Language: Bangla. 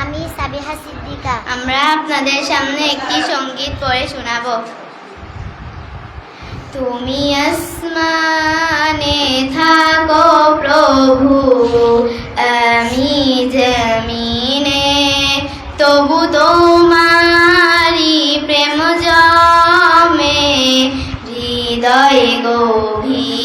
আমি সাবিহা সিদ্দিকা। আমরা আপনাদের সামনে একটি সংগীত পড়ে শোনাব। তুমি আসমানে থাকো প্রভু আমি জমিনে তবু তোমারি প্রেম জমে হৃদয় গভীর